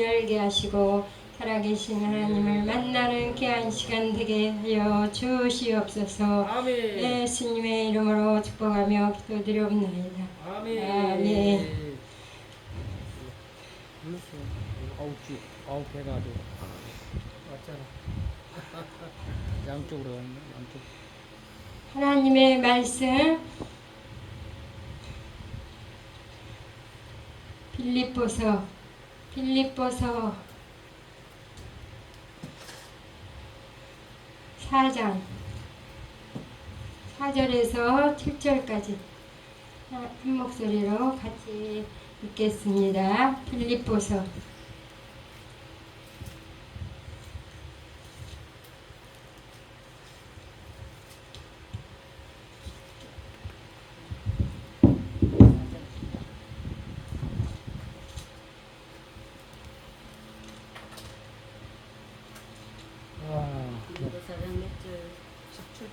열게 하시고 살아계신 하나님을 만나는 귀한 시간 되게 하여 주시옵소서. 아멘. 예수님의 이름으로 축복하며 기도드리옵나이다. 아멘. 아멘. 불렀어. 아우 쥐, 아우 배가 아주 왔잖아. 양쪽으로 왔네. 양쪽. 하나님의 말씀 빌립보서 빌립보서 4장 4절에서 7절까지 한 목소리로 같이 읽겠습니다. 빌립보서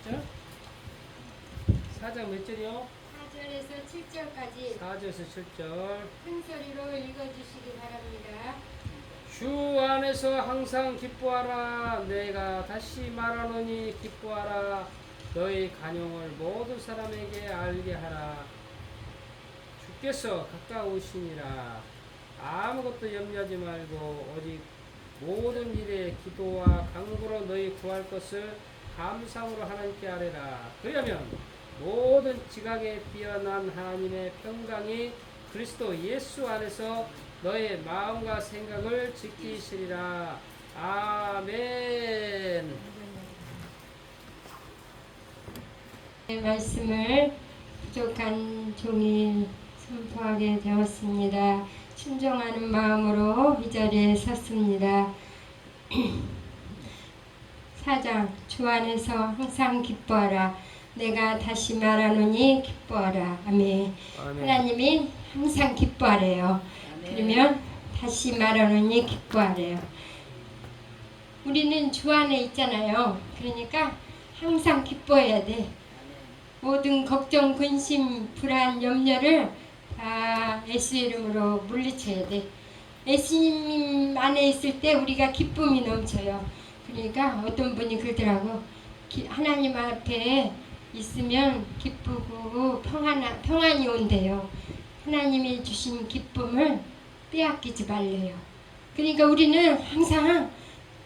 17절? 4장 몇 절이요? 4절에서 7절까지 4절에서 7절. 큰 소리로 읽어주시기 바랍니다. 주 안에서 항상 기뻐하라. 내가 다시 말하노니 기뻐하라. 너희 간용을 모든 사람에게 알게 하라. 주께서 가까우시니라. 아무것도 염려하지 말고 오직 모든 일에 기도와 간구로 너희 구할 것을 감상으로 하나님께 아뢰라. 그러면 모든 지각에 뛰어난 하나님의 평강이 그리스도 예수 안에서 너의 마음과 생각을 지키시리라. 아멘. 의 말씀을 부족한 종이 선포하게 되었습니다. 순종하는 마음으로 이 자리에 섰습니다. 사장 주 안에서 항상 기뻐하라. 내가 다시 말하노니 기뻐하라. 아멘. 하나님이 항상 기뻐하래요. 그러면 다시 말하노니 기뻐하래요. 우리는 주 안에 있잖아요. 그러니까 항상 기뻐해야 돼. 모든 걱정, 근심, 불안, 염려를 다 예수 이름으로 물리쳐야 돼. 예수님 안에 있을 때 우리가 기쁨이 넘쳐요. 그러니까 어떤 분이 그러더라고. 기- 하나님 앞에 있으면 기쁘고 평안, 평안이 온대요. 하나님이 주신 기쁨을 빼앗기지 말래요. 그러니까 우리는 항상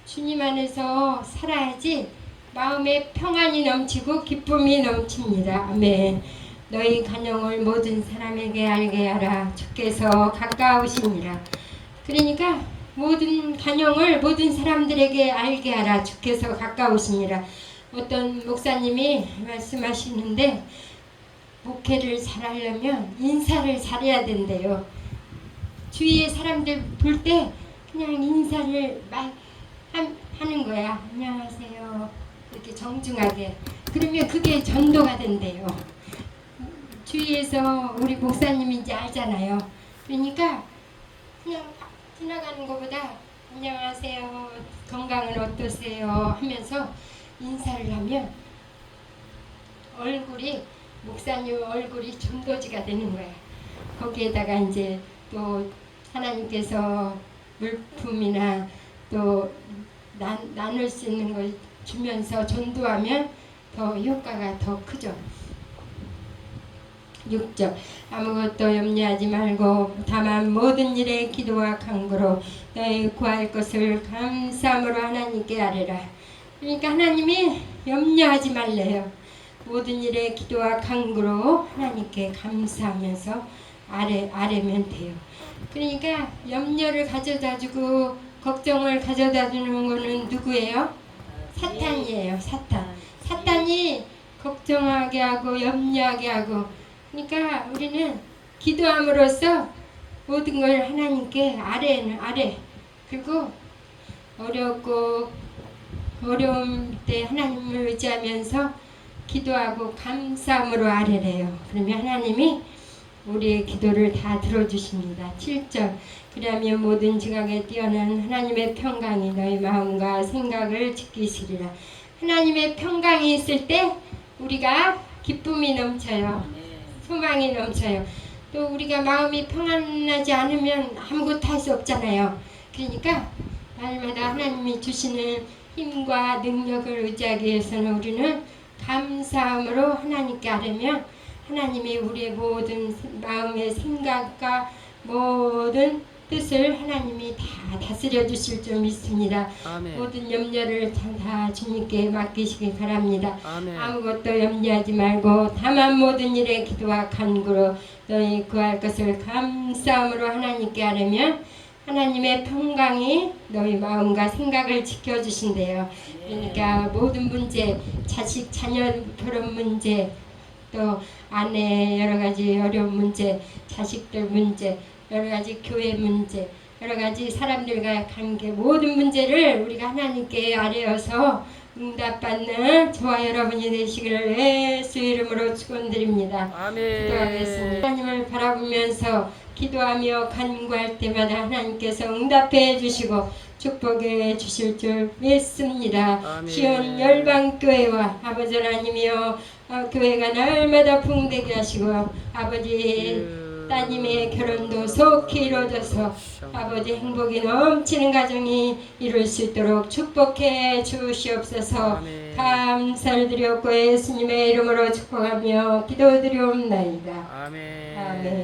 주님 안에서 살아야지 마음에 평안이 넘치고 기쁨이 넘칩니다. 아멘. 너희 간영을 모든 사람에게 알게 하라. 주께서 가까우시니라. 그러니까 모든 간영을 모든 사람들에게 알게 하라. 주께서 가까우시니라. 어떤 목사님이 말씀하시는데 목회를 잘하려면 인사를 잘해야 된대요. 주위의 사람들 볼 때 그냥 인사를 말 한- 하는 거야. 안녕하세요. 이렇게 정중하게. 그러면 그게 전도가 된대요. 주위에서 우리 목사님인지 알잖아요. 그러니까 그냥 지나가는 것보다 안녕하세요. 건강은 어떠세요? 하면서 인사를 하면 얼굴이 목사님 얼굴이 전도지가 되는 거야. 거기에다가 이제 또 하나님께서 물품이나 또 나, 나눌 수 있는 걸 주면서 전도하면 더 효과가 더 크죠. 6절 아무것도 염려하지 말고 다만 모든 일에 기도와 간구로 너희 구할 것을 감사함으로 하나님께 아뢰라. 그러니까 하나님이 염려하지 말래요. 모든 일에 기도와 간구로 하나님께 감사하면서 아뢰 아뢰면 돼요. 그러니까 염려를 가져다 주고 걱정을 가져다 주는 거는 누구예요? 사탄이에요. 사탄. 사탄이 걱정하게 하고 염려하게 하고 그러니까 우리는 기도함으로써 모든 걸 하나님께 아래는 아래 그리고 어렵고 어려움 때 하나님을 의지하면서 기도하고 감사함으로 아래래요. 그러면 하나님이 우리의 기도를 다 들어주십니다. 7절 그러면 모든 지각에 뛰어난 하나님의 평강이 너희 마음과 생각을 지키시리라. 하나님의 평강이 있을 때 우리가 기쁨이 넘쳐요. 소망이 넘쳐요. 또 우리가 마음이 평안하지 않으면 아무것도 할 수 없잖아요. 그러니까 날마다 하나님이 주시는 힘과 능력을 의지하기 위해서는 우리는 감사함으로 하나님께 아뢰면 하나님이 우리의 모든 마음의 생각과 모든 뜻을 하나님이 다 다스려 주실 줄 믿습니다. 아멘. 모든 염려를 다- 다 주님께 맡기시기 바랍니다. 아멘. 아무것도 염려하지 말고 다만 모든 일에 기도와 간구로 너희 구할 것을 감사함으로 하나님께 아뢰면 하나님의 평강이 너희 마음과 생각을 지켜주신대요. 그러니까 모든 문제, 자식, 자녀 결혼 문제, 또 아내 여러 가지 어려운 문제, 자식들 문제, 여러 가지 교회 문제, 여러 가지 사람들과 관계 모든 문제를 우리가 하나님께 아뢰어서 응답받는 저와 여러분이 되시기를 예수 이름으로 축원드립니다. 아멘. 기도하겠습니다. 하나님을 바라보면서 기도하며 간구할 때마다 하나님께서 응답해 주시고 축복해 주실 줄 믿습니다. 아멘. 시온 열방교회와 아버지 하나님이여 어, 교회가 날마다 풍되게 하시고 아버지 따님의 결혼도 속히 이루어져서 아버지 행복이 넘치는 가정이 이룰 수 있도록 축복해 주시옵소서 아멘. 감사를 드렸고 예수님의 이름으로 축복하며 기도드리옵나이다. 아멘. 아멘.